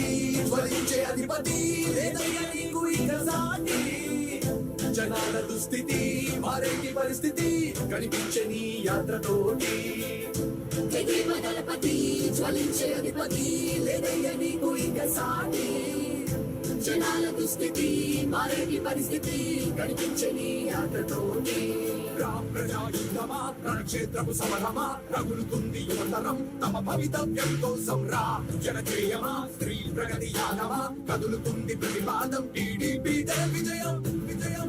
దుస్థితి జ్వలించే అధిపతి లేదయ్యా నీకు ఇక సాటి. జనాల దుస్థితి మారేటి పరిస్థితి కనిపించే నీ యాత్రతోటి. జగీమ దళపతి జ్వలించే అధిపతి లేదయ్య నీకు ఇక సాటి. జనాల దుస్థితి మారేటి పరిస్థితి కనిపించని ఆటతోటి ప్రజాయుద్ధమా రణక్షేత్రపు సమరమా రగులుతుంది యువతరం తమ భవితవ్యం కోసం రా జనజేయమా స్త్రీ ప్రగతి యానమా కదులుతుంది ప్రతిపాదం టీడీపీ జయ విజయం విజయం.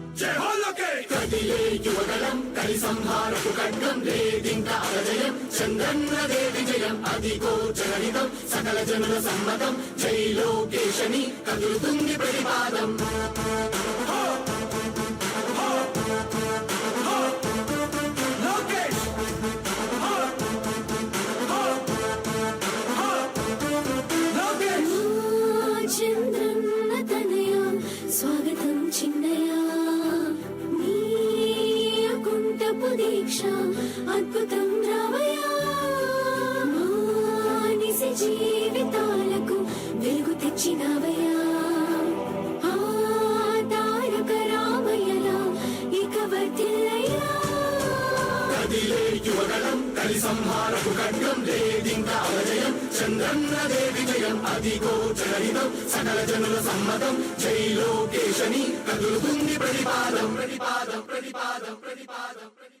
కదిలే యువగలం కలి సంహారపు ఖడ్గం లేదింకా అజయం చంద్రన్నదే విజయం అదిగో జనహితం సకల జనుల సమ్మతం జై లోకేశని కదులుతుంది ప్రతిపాదం అద్భుతం రావయ మానిసి జీవితాలకు వెలుగు తెచ్చినవయ్యా తారక రామయ్యలా ఇక వర్తిల్లయ్యా కదిలే కలి సంహారపు ఖడ్గం చంద్రన్నదే విజయం అదిగో సకల జనుల సమ్మతం జై లోకేశని కదులుతుంది ప్రతిపాదం ప్రతిపాదం ప్రతిపాదం ప్రతిపాదం ప్రతిపాదం.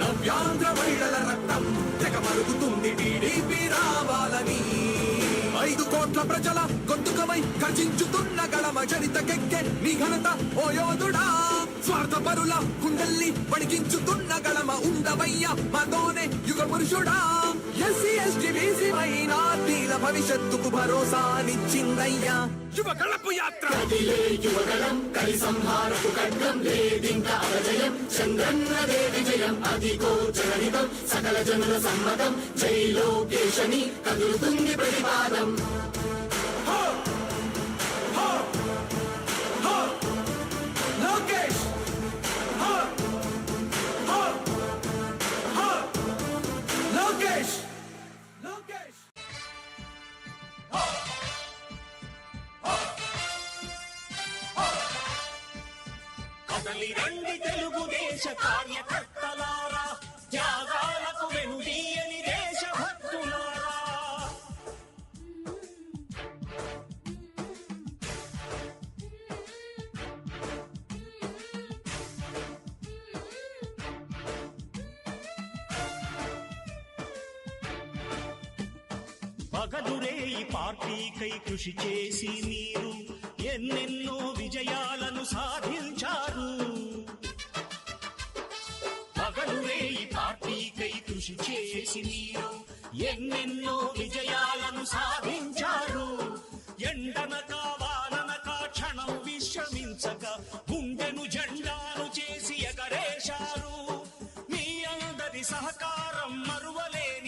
నవ్యాంధ్ర మహిళల రక్తం తెగ మరుగుతుంది టీడీపీ రావాలని ఐదు కోట్ల ప్రజల గొంతుకమై గర్జించుతున్న గళమ చరితకెక్కె నీ ఘనత ఓ యోధుడా స్వార్థ పరుల కుండల్ని వణికించుతున్న గళమ ఉండవయ్య మాతోనే యుగ పురుషుడా ఎస్సీ ఎస్టీ బీసీ మైనార్టీల భవిష్యత్తుకు భరోసానిచ్చిందయ్యా. యువ గళపు యాత్ర. కదిలే యువగలం కలి సంహారపు ఖడ్గం లేదింకా అజయం చంద్రన్నదే విజయం అదిగో జనహితం సకల జనుల సమ్మతం జై లోకేశని కదులుతుంది ప్రతిపాదం. రండి తెలుగుదేశ కార్యకర్తలారా త్యాగాలకు వెనుదీయని దేశభక్తులారా. పగలురే ఈ పార్టీకై కృషి చేసి మీరు ఎన్నెన్నో వి ఎన్నెన్నో విజయాలను సాధించారు. ఎండనక వాననక క్షణం విశ్రమించక గుండెను జెండాను చేసి ఎగరేశారు. మీ అందరి సహకారం మరువలేని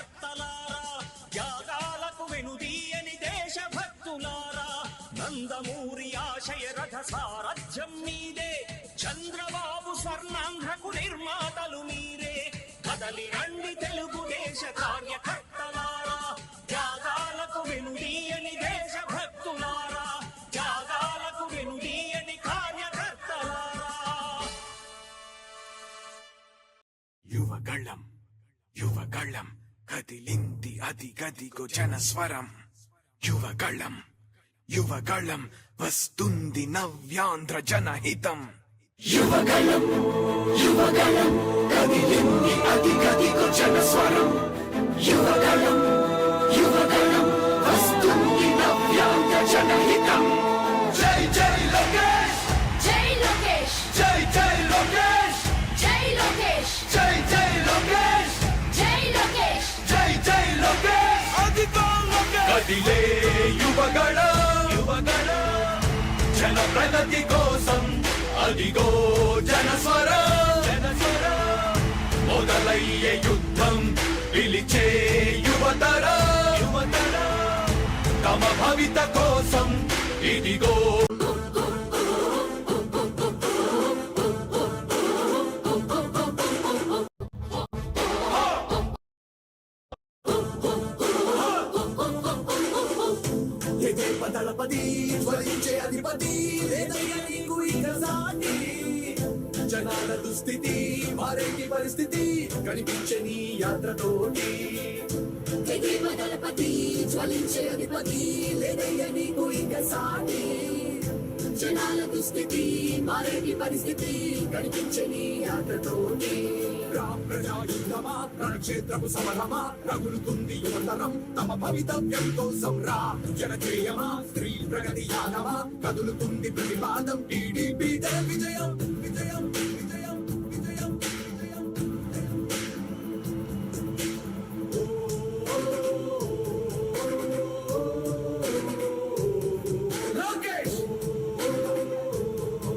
సారథ్యం మీదే. చంద్రబాబు స్వర్ణాంధ్రకు నిర్మాతలు మీరే. కదలి రండి తెలుగుదేశ కార్యకర్తలారా. త్యాగాలకు వెనుదీయని దేశభక్తులారా. త్యాగాలకు వెనుదీయని కార్యకర్తలారా. యువగళం యువగళం కదిలింది అది గదిగో జనస్వరం. యువగళం యువగళం వస్తుంది నవ్యాంధ్ర జనహితం. యువగళం యువగళం కదిలింది అది కదికు జనస్వరం. యువగళం యువగళం కదిలే యువగణ యువగణ జన ప్రగతి కోసం అదిగో జనస్వర జనస్వర మొదలయ్యే యుద్ధం పిలిచే యువతర యువతర తమ భవిత కోసం ఇదిగో ఎదే పదళపతి అధిపతి లేదయ్య నీకు ఇక సాటి. జనాల దుస్థితి మారేటి పరిస్థితి కనిపించని యాత్రతోటి. దళపతి బదలపతి జ్వలించే అధిపతి లేదయ్య నీకు ఇక సాటి. జనాల దుస్థితి మారేటి పరిస్థితి కనిపించని ఆటతోనే. రామ్ ప్రజా రణక్షేత్రపు సమరమా? రగులుతుంది యువతరం తమ భవితవ్యం కోసం రా జనజేయమా స్త్రీ ప్రగతి యానమా? కదులుతుంది ప్రతిపాదం టీడీపీ విజయం.